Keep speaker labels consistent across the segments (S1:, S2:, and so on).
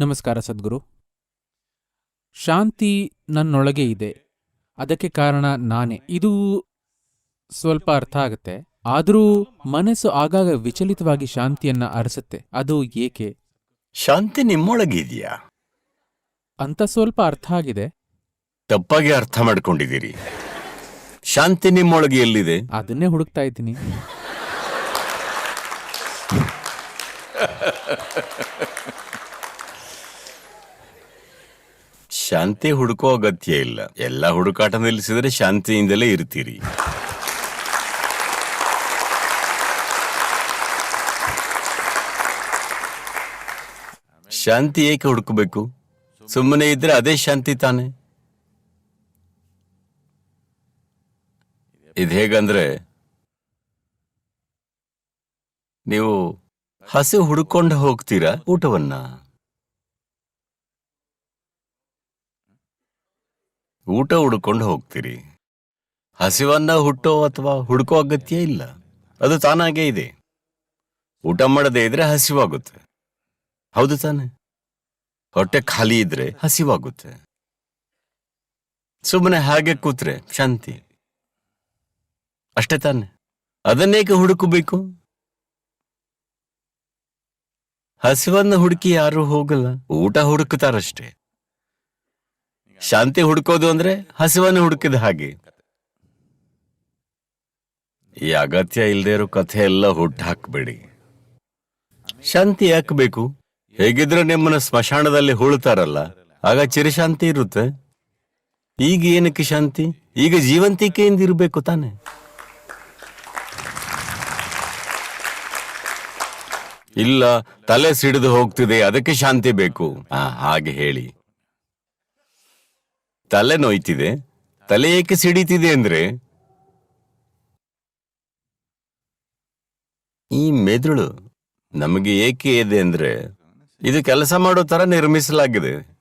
S1: ನಮಸ್ಕಾರ ಸದ್ಗುರು. ಶಾಂತಿ ನನ್ನೊಳಗೆ ಇದೆ. ಅದಕ್ಕೆ ಕಾರಣ ನಾನೇ. ಇದು ಸ್ವಲ್ಪ ಅರ್ಥ ಆಗುತ್ತೆ. ಆದರೂ ಮನಸ್ಸು ಆಗಾಗ ವಿಚಲಿತವಾಗಿ ಶಾಂತಿಯನ್ನ ಅರಸುತ್ತೆ. ಅದು ಏಕೆ?
S2: ಶಾಂತಿ ನಿಮ್ಮೊಳಗಿದೆಯಾ
S1: ಅಂತ ಸ್ವಲ್ಪ ಅರ್ಥ ಆಗಿದೆ.
S2: ತಪ್ಪಾಗಿ ಅರ್ಥ ಮಾಡ್ಕೊಂಡಿದ್ದೀರಿ. ಶಾಂತಿ ನಿಮ್ಮೊಳಗೆ ಎಲ್ಲಿದೆ?
S1: ಅದನ್ನೇ ಹುಡುಕ್ತಾ ಇದ್ದೀನಿ.
S2: ಶಾಂತಿ ಹುಡುಕೋ ಅಗತ್ಯ ಇಲ್ಲ. ಎಲ್ಲ ಹುಡುಕಾಟ ನಿಲ್ಲಿಸಿದ್ರೆ ಶಾಂತಿಯಿಂದಲೇ ಇರ್ತೀರಿ. ಶಾಂತಿ ಏಕೆ ಹುಡುಕಬೇಕು? ಸುಮ್ಮನೆ ಇದ್ರೆ ಅದೇ ಶಾಂತಿ ತಾನೆ? ಇದು ಹೇಗಂದ್ರೆ, ನೀವು ಹಸು ಹುಡುಕೊಂಡು ಹೋಗ್ತೀರಾ ಊಟವನ್ನ? ಊಟ ಹುಡ್ಕೊಂಡು ಹೋಗ್ತೀರಿ. ಹಸಿವನ್ನ ಹುಟ್ಟೋ ಅಥವಾ ಹುಡುಕೋ ಅಗತ್ಯ ಇಲ್ಲ. ಅದು ತಾನಾಗೇ ಇದೆ. ಊಟ ಮಾಡದೇ ಇದ್ರೆ ಹಸಿವಾಗುತ್ತೆ. ಹೌದು ತಾನೆ? ಹೊಟ್ಟೆ ಖಾಲಿ ಇದ್ರೆ ಹಸಿವಾಗುತ್ತೆ. ಸುಮ್ಮನೆ ಹಾಗೆ ಕೂತ್ರೆ ಶಾಂತಿ. ಅಷ್ಟೇ ತಾನೆ? ಅದನ್ನೇಕೆ ಹುಡುಕಬೇಕು? ಹಸಿವನ್ನ ಹುಡುಕಿ ಯಾರು ಹೋಗಲ್ಲ. ಊಟ ಹುಡುಕ್ತಾರಷ್ಟೇ ಶಾಂತಿ ಹುಡುಕೋದು ಅಂದ್ರೆ ಹಸಿವನ್ನು ಹುಡುಕಿದ ಹಾಗೆ. ಈ ಅಗತ್ಯ ಇಲ್ಲದೆ ಇರೋ ಕಥೆ ಎಲ್ಲ ಹುಟ್ಟು ಹಾಕ್ಬೇಡಿ. ಶಾಂತಿ ಯಾಕೆ ಬೇಕು? ಹೇಗಿದ್ರೆ ನಿಮ್ಮನ್ನ ಸ್ಮಶಾನದಲ್ಲಿ ಹೂಳ್ತಾರಲ್ಲ, ಆಗ ಚಿರಶಾಂತಿ ಇರುತ್ತೆ. ಈಗ ಏನಕ್ಕೆ ಶಾಂತಿ? ಈಗ ಜೀವಂತಿಕೆಯಿಂದ ಇರಬೇಕು ತಾನೆ. ಇಲ್ಲ, ತಲೆ ಸಿಡಿದು ಹೋಗ್ತಿದೆ, ಅದಕ್ಕೆ ಶಾಂತಿ ಬೇಕು. ಹಾಗೆ ಹೇಳಿ. ತಲೆ ನೋಯ್ತಿದೆ. ತಲೆ ಏಕೆ ಸಿಡಿತಿದೆ ಅಂದ್ರೆ? ಈ ಮೆದುಳು ನಮಗೆ ಏಕೆ ಇದೆ ಅಂದ್ರೆ ಇದು ಕೆಲಸ ಮಾಡೋ ತರ ನಿರ್ಮಿಸಲಾಗಿದೆ.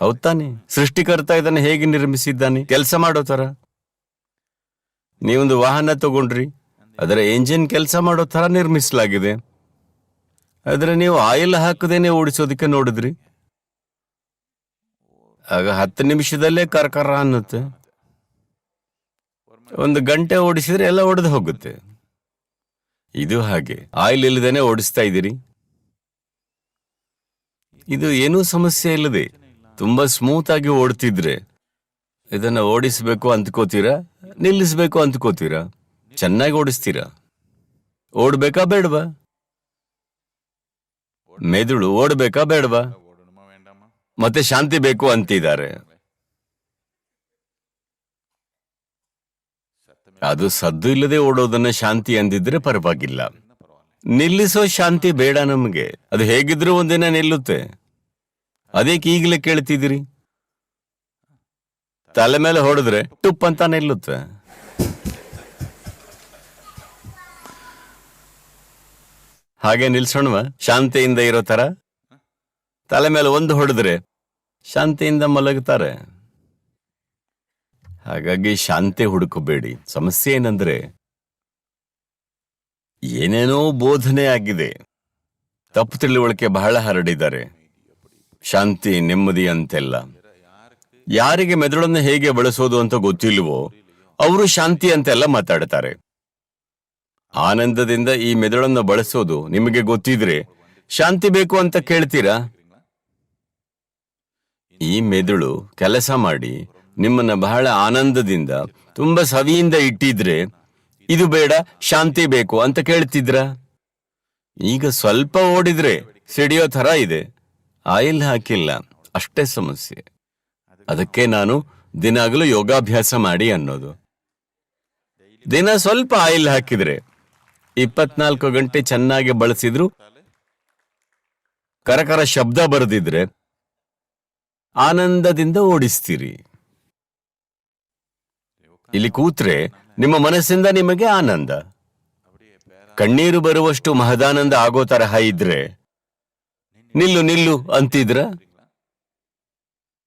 S2: ಹೌದ್ ತಾನೆ ಸೃಷ್ಟಿಕರ್ತ ಇದನ್ನ ಹೇಗೆ ನಿರ್ಮಿಸಿದ್ದಾನೆ? ಕೆಲಸ ಮಾಡೋ ತರ. ನೀವೊಂದು ವಾಹನ ತಗೊಂಡ್ರಿ. ಅದರ ಎಂಜಿನ್ ಕೆಲಸ ಮಾಡೋ ತರ ನಿರ್ಮಿಸಲಾಗಿದೆ. ಆದ್ರೆ ನೀವು ಆಯಿಲ್ ಹಾಕದೇನೆ ಓಡಿಸೋದಕ್ಕೆ ನೋಡಿದ್ರಿ. ಆಗ ಹತ್ತು ನಿಮಿಷದಲ್ಲೇ ಕರ್ಕರ ಅನ್ನುತ್ತೆ. ಒಂದು ಗಂಟೆ ಓಡಿಸಿದ್ರೆ ಎಲ್ಲ ಒಡೆದು ಹೋಗುತ್ತೆ. ಇದು ಹಾಗೆ. ಆಯಿಲ್ ಇಲ್ಲದೇನೆ ಓಡಿಸ್ತಾ ಇದ್ದೀರಿ. ಇದು ಏನೂ ಸಮಸ್ಯೆ ಇಲ್ಲದೆ ತುಂಬಾ ಸ್ಮೂತ್ ಆಗಿ ಓಡ್ತಿದ್ರೆ ಇದನ್ನ ಓಡಿಸಬೇಕು ಅಂದ್ಕೋತೀರಾ ನಿಲ್ಲಿಸಬೇಕು ಅಂದ್ಕೋತೀರಾ ಚೆನ್ನಾಗಿ ಓಡಿಸ್ತೀರಾ? ಓಡ್ಬೇಕಾ ಬೇಡವಾ? ಮೆದುಳು ಓಡ್ಬೇಕಾ ಬೇಡವಾ? ಮತ್ತೆ ಶಾಂತಿ ಬೇಕು ಅಂತಿದ್ದಾರೆ. ಅದು ಸದ್ದು ಇಲ್ಲದೆ ಓಡೋದನ್ನ ಶಾಂತಿ ಅಂದಿದ್ರೆ ಪರವಾಗಿಲ್ಲ. ನಿಲ್ಲಿಸೋ ಶಾಂತಿ ಬೇಡ ನಮಗೆ. ಅದು ಹೇಗಿದ್ರೂ ಒಂದಿನ ನಿಲ್ಲುತ್ತೆ. ಅದೇಕೆ ಈಗಲೇ ಕೇಳ್ತಿದ್ದೀರಿ? ತಲೆ ಮೇಲೆ ಹೊಡೆದ್ರೆ ಟುಪ್ ಅಂತ ನಿಲ್ಲುತ್ತೆ. ಹಾಗೆ ನಿಲ್ಸೋಣವ? ಶಾಂತಿಯಿಂದ ಇರೋ ತರ ತಲೆ ಮೇಲೆ ಒಂದು ಹೊಡೆದ್ರೆ ಶಾಂತಿಯಿಂದ ಮಲಗುತ್ತಾರೆ ಹಾಗಾಗಿ ಶಾಂತಿ ಹುಡುಕಬೇಡಿ. ಸಮಸ್ಯೆ ಏನಂದ್ರೆ, ಏನೇನೋ ಬೋಧನೆ ಆಗಿದೆ. ತಪ್ಪು ತಿಳುವಳಿಕೆ ಬಹಳ ಹರಡಿದ್ದಾರೆ. ಶಾಂತಿ ನೆಮ್ಮದಿ ಅಂತೆಲ್ಲ ಯಾರಿಗೆ ಮೆದುಳನ್ನು ಹೇಗೆ ಬಳಸೋದು ಅಂತ ಗೊತ್ತಿಲ್ವೋ ಅವರು ಶಾಂತಿ ಅಂತೆಲ್ಲ ಮಾತಾಡ್ತಾರೆ. ಆನಂದದಿಂದ ಈ ಮೆದುಳನ್ನು ಬಳಸೋದು ನಿಮಗೆ ಗೊತ್ತಿದ್ರೆ, ಶಾಂತಿ ಬೇಕು ಅಂತ ಕೇಳ್ತೀರಾ? ಈ ಮೆದುಳು ಕೆಲಸ ಮಾಡಿ ನಿಮ್ಮನ್ನ ಬಹಳ ಆನಂದದಿಂದ, ತುಂಬಾ ಸವಿಯಿಂದ ಇಟ್ಟಿದ್ರೆ ಇದು ಬೇಡ, ಶಾಂತಿ ಬೇಕು ಅಂತ ಕೇಳ್ತಿದ್ರ? ಈಗ ಸ್ವಲ್ಪ ಓಡಿದ್ರೆ ಸಿಡಿಯೋ ತರ ಇದೆ. ಆಯಿಲ್ ಹಾಕಿಲ್ಲ, ಅಷ್ಟೇ ಸಮಸ್ಯೆ. ಅದಕ್ಕೆ ನಾನು ದಿನಾಗಲೂ ಯೋಗಾಭ್ಯಾಸ ಮಾಡಿ ಅನ್ನೋದು. ದಿನ ಸ್ವಲ್ಪ ಆಯಿಲ್ ಹಾಕಿದ್ರೆ ಇಪ್ಪತ್ನಾಲ್ಕು ಗಂಟೆ ಚೆನ್ನಾಗಿ ಬಳಸಿದ್ರು, ಕರಕರ ಶಬ್ದ ಬರೆದಿದ್ರೆ ಆನಂದದಿಂದ ಓಡಿಸ್ತೀರಿ. ಇಲ್ಲಿ ಕೂತ್ರೆ ನಿಮ್ಮ ಮನಸ್ಸಿಂದ ನಿಮಗೆ ಆನಂದ. ಕಣ್ಣೀರು ಬರುವಷ್ಟು ಮಹದಾನಂದ ಆಗೋ ತರಹ ಇದ್ರೆ ನಿಲ್ಲು ನಿಲ್ಲು ಅಂತಿದ್ರ?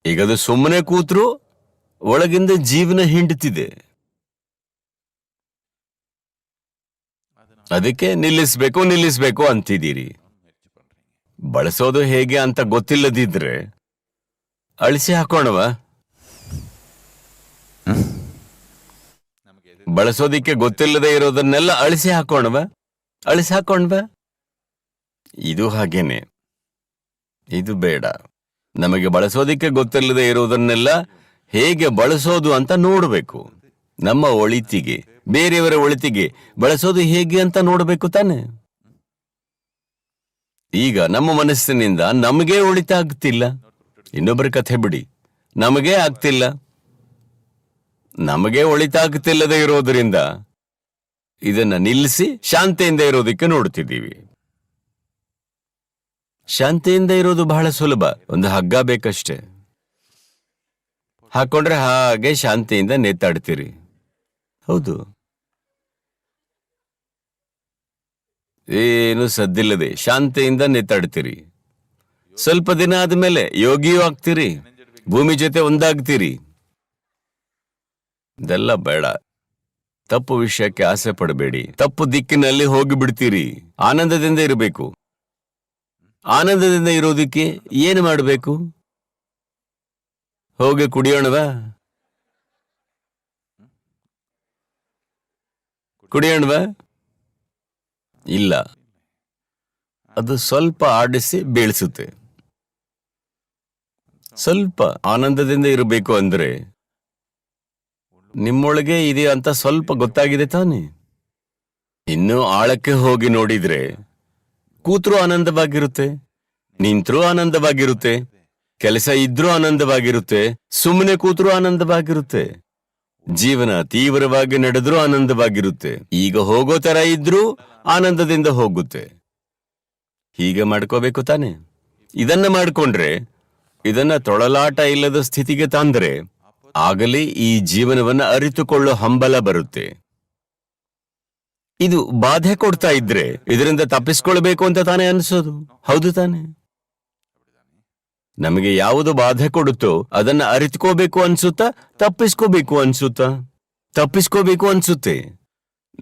S2: ಈಗದು ಸುಮ್ಮನೆ ಕೂತ್ರು ಒಳಗಿಂದ ಜೀವನ ಹಿಂಡ್ತಿದೆ. ಅದಕ್ಕೆ ನಿಲ್ಲಿಸ್ಬೇಕು ನಿಲ್ಲಿಸ್ಬೇಕು ಅಂತಿದ್ದೀರಿ. ಬಳಸೋದು ಹೇಗೆ ಅಂತ ಗೊತ್ತಿಲ್ಲದಿದ್ರೆ ಅಳಿಸಿ ಹಾಕೋಣವ. ಬಳಸೋದಿಕ್ಕೆ ಗೊತ್ತಿಲ್ಲದೆ ಇರೋದನ್ನೆಲ್ಲ ಅಳಿಸಿ ಹಾಕೋಣವ. ಅಳಿಸಿ ಹಾಕೋಣವ. ಇದು ಹಾಗೇನೆ. ಇದು ಬೇಡ. ನಮಗೆ ಬಳಸೋದಿಕ್ಕೆ ಗೊತ್ತಿಲ್ಲದೆ ಇರೋದನ್ನೆಲ್ಲ ಹೇಗೆ ಬಳಸೋದು ಅಂತ ನೋಡಬೇಕು. ನಮ್ಮ ಒಳಿತಿಗೆ, ಬೇರೆಯವರ ಒಳಿತಿಗೆ ಬಳಸೋದು ಹೇಗೆ ಅಂತ ನೋಡಬೇಕು ತಾನೆ. ಈಗ ನಮ್ಮ ಮನಸ್ಸಿನಿಂದ ನಮಗೆ ಒಳಿತಾಗ್ತಿಲ್ಲ. ಇನ್ನೊಬ್ಬರ ಕಥೆ ಬಿಡಿ. ನಮಗೇ ಆಗ್ತಿಲ್ಲ. ನಮಗೆ ಒಳಿತಾಗ್ತಿಲ್ಲದೆ ಇರೋದ್ರಿಂದ ಇದನ್ನ ನಿಲ್ಲಿಸಿ ಶಾಂತಿಯಿಂದ ಇರೋದಕ್ಕೆ ನೋಡ್ತಿದ್ದೀವಿ. ಶಾಂತಿಯಿಂದ ಇರೋದು ಬಹಳ ಸುಲಭ. ಒಂದು ಹಗ್ಗ ಬೇಕಷ್ಟೇ. ಹಾಕೊಂಡ್ರೆ ಹಾಗೆ ಶಾಂತಿಯಿಂದ ನೇತಾಡ್ತೀರಿ. ಹೌದು. ಏನು ಸದ್ದಿಲ್ಲದೆ ಶಾಂತಿಯಿಂದ ನೇತಾಡ್ತೀರಿ. ಸ್ವಲ್ಪ ದಿನ ಆದಮೇಲೆ ಯೋಗಿಯೂ ಆಗ್ತೀರಿ, ಭೂಮಿ ಜೊತೆ ಒಂದಾಗ್ತೀರಿ. ಇದೆಲ್ಲ ಬೇಡ. ತಪ್ಪು ವಿಷಯಕ್ಕೆ ಆಸೆ ಪಡಬೇಡಿ. ತಪ್ಪು ದಿಕ್ಕಿನಲ್ಲಿ ಹೋಗಿ ಬಿಡ್ತೀರಿ ಆನಂದದಿಂದ ಇರಬೇಕು. ಆನಂದದಿಂದ ಇರೋದಕ್ಕೆ ಏನು ಮಾಡಬೇಕು? ಹೋಗಿ ಕುಡಿಯೋಣವಾ? ಕುಡಿಯೋಣವಾ? ಇಲ್ಲ. ಅದು ಸ್ವಲ್ಪ ಆಡಿಸಿ ಬೀಳಿಸುತ್ತೆ. ಸ್ವಲ್ಪ ಆನಂದದಿಂದ ಇರಬೇಕು ಅಂದ್ರೆ ನಿಮ್ಮೊಳಗೆ ಇದೆ ಅಂತ ಸ್ವಲ್ಪ ಗೊತ್ತಾಗಿದೆ ತಾನೆ. ಇನ್ನು ಆಳಕ್ಕೆ ಹೋಗಿ ನೋಡಿದ್ರೆ ಕೂತ್ರು ಆನಂದವಾಗಿರುತ್ತೆ, ನಿಂತ್ರೂ ಆನಂದವಾಗಿರುತ್ತೆ, ಕೆಲಸ ಇದ್ರೂ ಆನಂದವಾಗಿರುತ್ತೆ ಸುಮ್ಮನೆ ಕೂತ್ರು ಆನಂದವಾಗಿರುತ್ತೆ, ಜೀವನ ತೀವ್ರವಾಗಿ ನಡೆದ್ರೂ ಆನಂದವಾಗಿರುತ್ತೆ, ಈಗ ಹೋಗೋ ತರ ಇದ್ರೂ ಆನಂದದಿಂದ ಹೋಗುತ್ತೆ. ಹೀಗೆ ಮಾಡ್ಕೋಬೇಕು ತಾನೆ. ಇದನ್ನ ಮಾಡ್ಕೊಂಡ್ರೆ ಇದನ್ನ ತೊಳಲಾಟ ಇಲ್ಲದ ಸ್ಥಿತಿಗೆ ತಂದರೆ ಆಗಲೇ ಈ ಜೀವನವನ್ನ ಅರಿತುಕೊಳ್ಳೋ ಹಂಬಲ ಬರುತ್ತೆ. ಇದು ಬಾಧೆ ಕೊಡ್ತಾ ಇದ್ರೆ ಇದರಿಂದ ತಪ್ಪಿಸ್ಕೊಳ್ಬೇಕು ಅಂತ ತಾನೇ ಅನಿಸೋದು. ಹೌದು ತಾನೆ? ನಮಗೆ ಯಾವುದು ಬಾಧೆ ಕೊಡುತ್ತೋ ಅದನ್ನ ಅರಿತುಕೋಬೇಕು ಅನ್ಸುತ್ತಾ, ತಪ್ಪಿಸ್ಕೋಬೇಕು ಅನ್ಸುತ್ತಾ? ತಪ್ಪಿಸ್ಕೋಬೇಕು ಅನ್ಸುತ್ತೆ.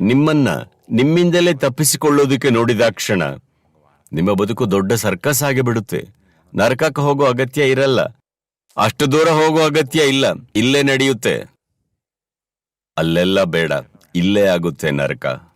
S2: ನಿಮ್ಮನ್ನ ನಿಮ್ಮಿಂದಲೇ ತಪ್ಪಿಸಿಕೊಳ್ಳೋದಕ್ಕೆ ನೋಡಿದ ಕ್ಷಣ ನಿಮ್ಮ ಬದುಕು ದೊಡ್ಡ ಸರ್ಕಸ್ ಆಗಿ ಬಿಡುತ್ತೆ ನರಕಕ್ಕೆ ಹೋಗೋ ಅಗತ್ಯ ಇರಲ್ಲ. ಅಷ್ಟು ದೂರ ಹೋಗೋ ಅಗತ್ಯ ಇಲ್ಲ. ಇಲ್ಲೇ ನಡೆಯುತ್ತೆ. ಅಲ್ಲೆಲ್ಲ ಬೇಡ. ಇಲ್ಲೇ ಆಗುತ್ತೆ ನರಕ.